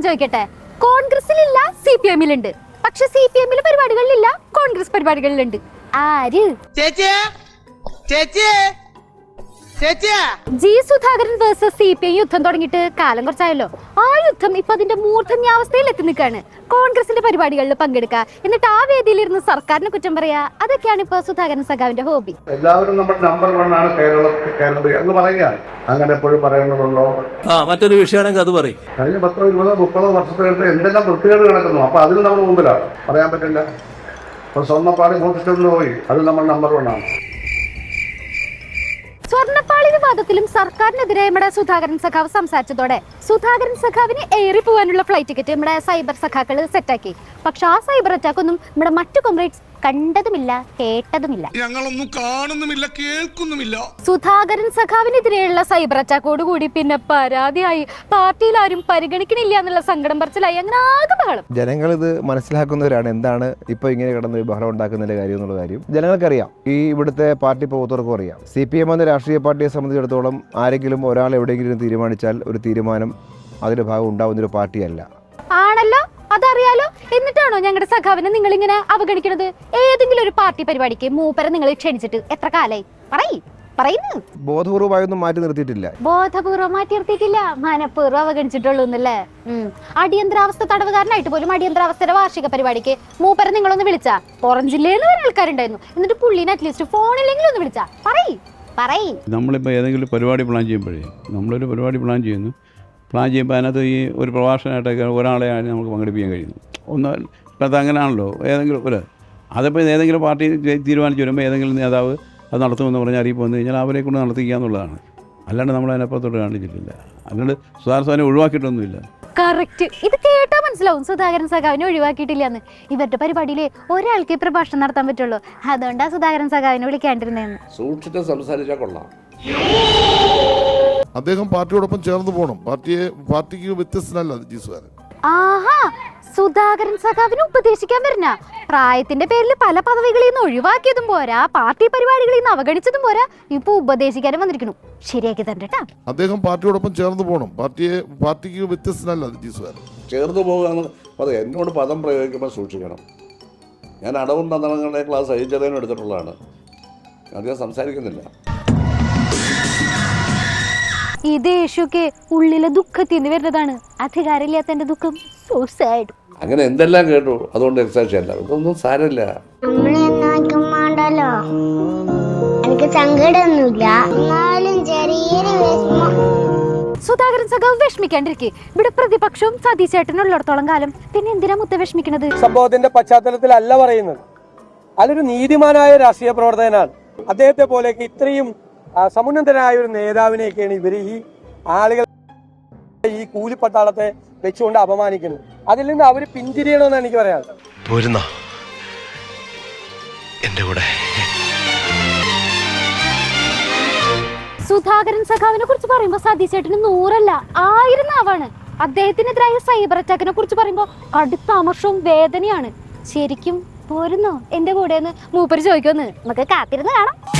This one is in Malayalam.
കാര്യം ചോദിക്കട്ടെ? കോൺഗ്രസിലില്ല സി പി എമ്മിലുണ്ട്. പക്ഷെ സി പി എമ്മിൽ പരിപാടികളിലില്ല കോൺഗ്രസ് പരിപാടികളിലുണ്ട്. ആര്? ചേച്ചിയെ? ചേച്ചിയെ? G Sudhakaran versus C P I യുദ്ധം തുടങ്ങിയിട്ട് കാലം കുറച്ചായല്ലോ. ആ യുദ്ധം ഇപ്പൊ അതിന്റെ മൂർധന്യാവസ്ഥയിൽ എത്തി നിൽക്കാണ്. കോൺഗ്രസിന്റെ പരിപാടികളിൽ പങ്കെടുക്കുക എന്നിട്ട് ആ വേദിയിലിരുന്ന് സർക്കാരിനെ കുറ്റം പറയാ. അതൊക്കെയാണ് ഇപ്പൊ സുധാകരൻ സഖാവിന്റെ ഹോബി. എല്ലാവരും നമ്മുടെ നമ്പർ വൺ ആണ് കേരളത്തിൽ കേരളത്തിൽ എന്ന് പറയുകയാണ് അങ്ങനെ എപ്പോഴും പറയുന്നുണ്ടോ ആ മറ്റൊരു വിഷയമാണെങ്കിൽ അത് പറയും. കഴിഞ്ഞ പത്തോ ഇരുപതോ മുപ്പതോ വർഷത്തിനടുത്ത് എന്തെല്ലാം വൃത്തികേട് കിടക്കുന്നു? അപ്പൊ അതിൽ നമ്മൾ മുമ്പിലാണ്. പറയാൻ പറ്റില്ല. ഇപ്പൊ സ്വർണപ്പാടി ഭൂഷിച്ചിട്ട് പോയി. അത് നമ്മൾ നമ്പർ വൺ ആണ്. വിവാദത്തിലും സർക്കാരിനെതിരെ നമ്മുടെ സുധാകരൻ സഖാവ് സംസാരിച്ചതോടെ സുധാകരൻ സഖാവിന് ഏറി പോകാനുള്ള ഫ്ലൈറ്റ് ടിക്കറ്റ് നമ്മുടെ സൈബർ സഖാക്കൾ സെറ്റാക്കി പക്ഷെ ആ സൈബർ അറ്റാക്ക് ഒന്നും നമ്മുടെ മറ്റു കോമ്രേഡ്സ് കണ്ടതുമില്ല കേട്ടതുമില്ല. ഞങ്ങളൊന്നും കാണുന്നുമില്ല കേൾക്കുന്നുമില്ല. സുധാകരൻ സഖാവിനെതിരെയുള്ള സൈബർ അറ്റാക്കോട് കൂടി പിന്നെ പരാതിയായി. പാർട്ടിയിൽ ആരും പരിഗണിക്കണില്ല എന്നുള്ള സങ്കടം പറച്ചിലായി. അങ്ങനെ ആകെ ബഹളം. ജനങ്ങൾ ഇത് മനസ്സിലാക്കുന്നവരാണ്. എന്താണ് ഇപ്പൊ ഇങ്ങനെ കിടന്ന് ബഹളം ഉണ്ടാക്കുന്നതിന്റെ കാര്യം എന്നുള്ള കാര്യം ജനങ്ങൾക്കറിയാം. ഈ ഇവിടുത്തെ പാർട്ടി പ്രവർത്തകർക്കും അറിയാം. സി പി എം എന്ന രാഷ്ട്രീയ പാർട്ടിയെ സംബന്ധിച്ചിടത്തോളം ആരെങ്കിലും ഒരാൾ എവിടെയെങ്കിലും തീരുമാനിച്ചാൽ ഒരു തീരുമാനം അതിന്റെ ഭാഗം ഉണ്ടാവുന്നൊരു പാർട്ടിയല്ല. എന്നിട്ടാണോ ഞങ്ങളുടെ സഖാവിനെ നിങ്ങൾ ഇങ്ങനെ അവഗണിക്കണത്? ഏതെങ്കിലും ഒരു പാർട്ടി പരിപാടിക്ക് മൂപ്പരെ നിങ്ങൾ ക്ഷണിച്ചിട്ട് എത്ര കാലായി? പറയ് പറയുന്നു. ബോധപൂർവമായൊന്നും മാറ്റി നിർത്തിയിട്ടില്ല. ബോധപൂർവം മാറ്റി നിർത്തിയിട്ടില്ല. മനഃപൂർവം അവഗണിച്ചിട്ടുള്ളൂ എന്നല്ലേ അടിയന്തരാവസ്ഥ തടവുകാരനായിട്ട് പോലും അടിയന്തരാവസ്ഥയുടെ വാർഷിക പരിപാടിക്ക് മൂപ്പരെ നിങ്ങളൊന്ന് വിളിച്ചാ. പുറം ജില്ലയിൽ നിന്ന് വരെ ആൾക്കാരുണ്ടായിരുന്നു. എന്നിട്ട് പുള്ളിനെ അറ്റ്ലീസ്റ്റ് ഫോണിലെങ്കിലും ഒന്ന് വിളിച്ചാ. പറയ് പറയ്. നമ്മളിപ്പോൾ ഏതെങ്കിലും പരിപാടി പ്ലാൻ ചെയ്യുമ്പോഴേ നമ്മളൊരു പരിപാടി പ്ലാൻ ചെയ്യുന്നു. പ്ലാൻ ചെയ്യുമ്പോൾ അതിനകത്ത് ഈ ഒരു പ്രഭാഷണമായിട്ടൊക്കെ ഒരാളെ ആണ് നമുക്ക് പങ്കെടുപ്പിക്കാൻ കഴിയുന്നു. ഒന്ന് ഇപ്പോഴത്തെ അങ്ങനെയാണല്ലോ. ഏതെങ്കിലും ഒരു അതിപ്പോൾ ഏതെങ്കിലും പാർട്ടി തീരുമാനിച്ചു വരുമ്പോൾ ഏതെങ്കിലും നേതാവ് അത് നടത്തുമെന്ന് പറഞ്ഞ് അറിയിപ്പ് വന്നു കഴിഞ്ഞാൽ അവരെ കൊണ്ട് നടത്തിക്കുക എന്നുള്ളതാണ്. അല്ലാണ്ട് നമ്മൾ അതിനപ്പുറത്തോട്ട് കാണിച്ചിട്ടില്ല. അല്ലാണ്ട് സുധാകരൻ സാറിനെ ഒഴിവാക്കിയിട്ടൊന്നുമില്ല. കറക്റ്റ് ഇത് കേട്ടാ മനസ്സിലാവും. സുധാകരൻ സഖാവിനെ ഒഴിവാക്കിയിട്ടില്ല എന്ന് ഇവരുടെ പരിപാടിയിലെ ഒരാൾക്ക് പ്രഭാഷണം നടത്താൻ പറ്റുള്ളൂ. അതുകൊണ്ടാ സുധാകരൻ സഖാവിനെ വിളിക്കാണ്ടിരുന്നതെന്ന്. സൂക്ഷിച്ച് സംസാരിച്ചാൽ കൊള്ളാം. അദ്ദേഹം പാർട്ടിയോടൊപ്പം ചേർന്ന് പോകണം പാർട്ടിയെ പാർട്ടിക്ക് വ്യത്യസ്തനല്ല ജീസുകാരൻ ആഹാ സുധാകരൻ സഖാവിനെ ഉപദേശിക്കാൻ വരുന്ന പ്രായത്തിന്റെ പേരിൽ പല പദവികളിൽ നിന്ന് ഒഴിവാക്കിയതും പോരാ. പാർട്ടി പരിപാടികളിൽ നിന്ന് അവഗണിച്ചതും പോരാ. ഇപ്പൊ ഉപദേശിക്കാനും വന്നിരിക്കുന്നു. ശരിയാക്കി തന്നെ അദ്ദേഹം പാർട്ടിയോടൊപ്പം ചേർന്ന് പോകണം പാർട്ടിയെ പാർട്ടിക്ക് വ്യത്യസ്തനല്ല ചേർന്ന് പോകുക അത് എന്നോട് പദം പ്രയോഗിക്കുമ്പോൾ സൂക്ഷിക്കണം. ഞാൻ അടവും തന്ത്രങ്ങളുടെ ക്ലാസ് അയച്ചതേനും എടുത്തിട്ടുള്ളതാണ്. അധികം സംസാരിക്കുന്നില്ല. ഈ ദേഷ്യമൊക്കെ ഉള്ളിലെ ദുഃഖത്തിൽ നിന്ന് വരുന്നതാണ്. അധികാരമില്ലാത്തതിന്റെ ദുഃഖം സോ സാഡ് അങ്ങനെ എന്തെല്ലാം കേട്ടു? അതുകൊണ്ട് എക്സാക്ഷല്ല ഇതൊന്നും സാരമില്ല. എനിക്ക് സങ്കടമൊന്നുമില്ല. എന്നാലും ചെറിയൊരു വിഷമം. സുധാകരൻ സഖാവ് വിഷമിക്കാണ്ടിരിക്കെ. ഇവിടെ പ്രതിപക്ഷവും സതീശേട്ടനുള്ളിടത്തോളം കാലം. പിന്നെ എന്തിനാ മുത്ത വിഷമിക്കുന്നത് സംഭവത്തിന്റെ പശ്ചാത്തലത്തിലല്ല പറയുന്നത്. അതൊരു നീതിമാനായ രാഷ്ട്രീയ പ്രവർത്തകനാണ്. അദ്ദേഹത്തെ പോലെ ഇത്രയും സമുന്നതനായ ഒരു നേതാവിനെയൊക്കെയാണ് ഇവർ ഈ ആളുകൾ ഈ കൂലിപ്പട്ടാളത്തെ വെച്ചുകൊണ്ട് അപമാനിക്കുന്നത്. അതിൽ നിന്ന് അവർ പിന്തിരിയണമെന്നാണ് എനിക്ക് പറയാം കൂടെ. സുധാകരൻ സഖാവിനെ കുറിച്ച് പറയുമ്പോ സതീശേട്ടന് നൂറല്ല ആയിരം നാവാണ്. അദ്ദേഹത്തിനെതിരായ സൈബർ അറ്റാക്കിനെ കുറിച്ച് പറയുമ്പോ കടുത്ത അമർഷവും വേദനയാണ്. ശരിക്കും പോരുന്നോ? എന്റെ കൂടെ എന്ന് മൂപ്പര് ചോദിക്കുമെന്ന് നമുക്ക് കാത്തിരുന്ന് കാണാം.